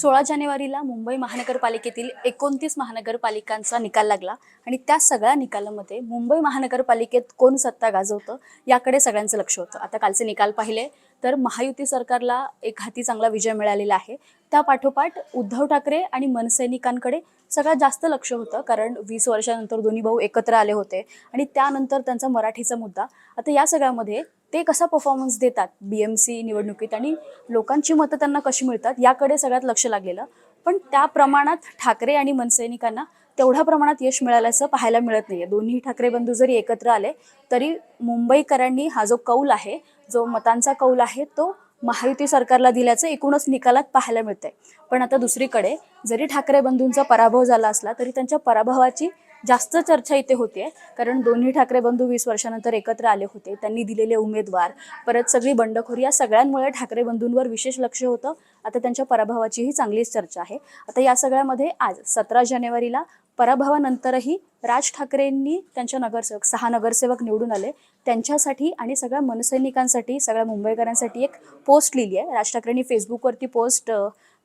सोळा जानेवारीला मुंबई महानगरपालिकेतील एकोणतीस महानगरपालिकांचा निकाल लागला आणि त्या सगळ्या निकालामध्ये मुंबई महानगरपालिकेत कोण सत्ता गाजवतं याकडे सगळ्यांचं लक्ष होतं. आता कालचे निकाल पाहिले तर महायुती सरकारला एक हाती चांगला विजय मिळालेला आहे. त्या पाठोपाठ उद्धव ठाकरे आणि मनसैनिकांकडे सगळ्यात जास्त लक्ष होतं कारण वीस वर्षानंतर दोन्ही भाऊ एकत्र आले होते आणि त्यानंतर त्यांचा मराठीचा मुद्दा. आता या सगळ्यामध्ये ते कसा परफॉर्मन्स देतात बी एम सी निवडणुकीत आणि लोकांची मतं त्यांना कशी मिळतात याकडे सगळ्यात लक्ष लागलेलं. पण त्या प्रमाणात ठाकरे आणि मनसैनिकांना तेवढ्या प्रमाणात यश मिळाल्याचं पाहायला मिळत नाहीये. दोन्ही ठाकरे बंधू जरी एकत्र आले तरी मुंबईकरांनी हा जो कौल आहे जो मतांचा कौल आहे तो महायुती सरकारला दिल्याचं एकूणच निकालात पाहायला मिळतंय. पण आता दुसरीकडे जरी ठाकरे बंधूंचा पराभव झाला असला तरी त्यांच्या पराभवाची जास्त चर्चा इथे होते कारण दोन्ही ठाकरे बंधू वीस वर्षानंतर एकत्र आले होते. त्यांनी दिलेले उमेदवार परत सगळी बंडखोरी या सगळ्यांमुळे ठाकरे बंधूंवर विशेष लक्ष होतं. आता त्यांच्या पराभवाचीही चांगलीच चर्चा आहे. आता या सगळ्यामध्ये आज सतरा जानेवारीला पराभवानंतरही राज ठाकरेंनी त्यांच्या नगरसेवक सहा नगरसेवक निवडून आले. त्यांच्यासाठी आणि सगळ्या मनसैनिकांसाठी सगळ्या मुंबईकरांसाठी एक पोस्ट लिहिली आहे. राज ठाकरेंनी फेसबुकवरती पोस्ट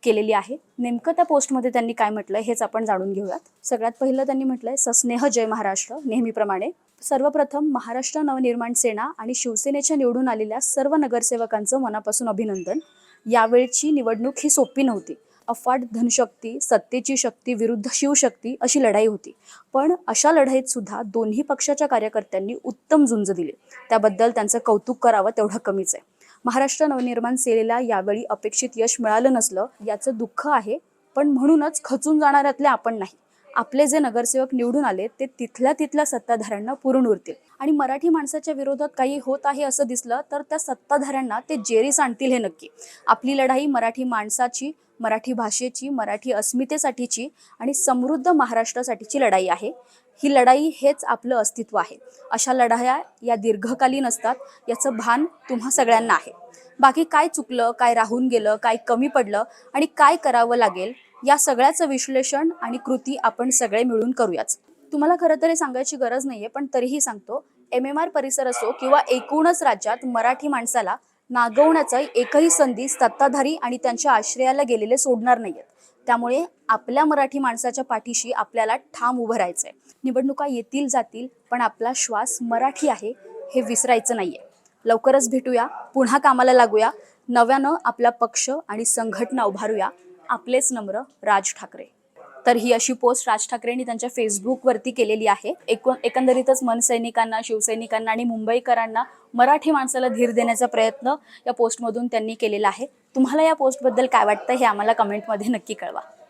केलेली आहे. नेमकं त्या पोस्टमध्ये त्यांनी काय म्हटलं हेच आपण जाणून घेऊयात. सगळ्यात पहिलं त्यांनी म्हटलंय सस्नेह जय महाराष्ट्र नेहमीप्रमाणे. सर्वप्रथम महाराष्ट्र नवनिर्माण सेना आणि शिवसेनेच्या निवडून आलेल्या सर्व नगरसेवकांचं मनापासून अभिनंदन. यावेळची निवडणूक ही सोपी नव्हती. अफाट धनशक्ती सत्तेची शक्ती विरुद्ध शिवशक्ती अशी लढाई होती. पण अशा लढाईत सुद्धा दोन्ही पक्षाच्या कार्यकर्त्यांनी उत्तम झुंज दिली. त्याबद्दल त्यांचं कौतुक करावं तेवढं कमीच आहे. महाराष्ट्र नवनिर्माण सेनेला यावेळी अपेक्षित यश मिळालं नसलं याचं दुःख आहे पण म्हणूनच खचून जाणाऱ्यातले आपण नाही. आपले जे नगरसेवक निवडून आले ते तिथल्या तिथल्या सत्ताधाऱ्यांना पुरून उरतील. आणि मराठी माणसाच्या विरोधात काही होत आहे असं दिसलं तर त्या सत्ताधाऱ्यांना ते जेरीस आणतील हे नक्की. आपली लढाई मराठी माणसाची मराठी भाषेची मराठी अस्मितेसाठीची आणि समृद्ध महाराष्ट्रासाठीची लढाई आहे. ही लढाई हेच आपलं अस्तित्व आहे. अशा लढाया या दीर्घकालीन असतात याचं भान तुम्हा सगळ्यांना आहे. बाकी काय चुकलं काय राहून गेलं काय कमी पडलं आणि काय करावं लागेल या सगळ्याचं विश्लेषण आणि कृती आपण सगळे मिळून करूयाच. तुम्हाला खरं तरी सांगायची गरज नाहीये पण तरीही सांगतो एम एम आर परिसर असो किंवा एकूणच राज्यात मराठी माणसाला नागवण्याचं एकही संधी सत्ताधारी आणि त्यांच्या आश्रयाला गेलेले सोडणार नाहीयेत. त्यामुळे आपल्या मराठी माणसाच्या पाठीशी आपल्याला ठाम उभं राहायचं आहे निवडणुका येतील जातील पण आपला श्वास मराठी आहे हे विसरायचं नाही आहे लवकरच भेटूया पुन्हा कामाला लागूया. नव्यानं आपला पक्ष आणि संघटना उभारूया. आपलेच नम्र राज ठाकरे. तर ही अशी पोस्ट राज ठाकरेंनी त्यांच्या फेसबुकवरती केलेली आहे. एकूण एकंदरीतच मनसैनिकांना शिवसैनिकांना आणि मुंबईकरांना मराठी माणसाला धीर देण्याचा प्रयत्न या पोस्टमधून त्यांनी केलेला आहे. तुम्हाला या पोस्टबद्दल काय वाटतं हे आम्हाला कमेंटमध्ये नक्की कळवा.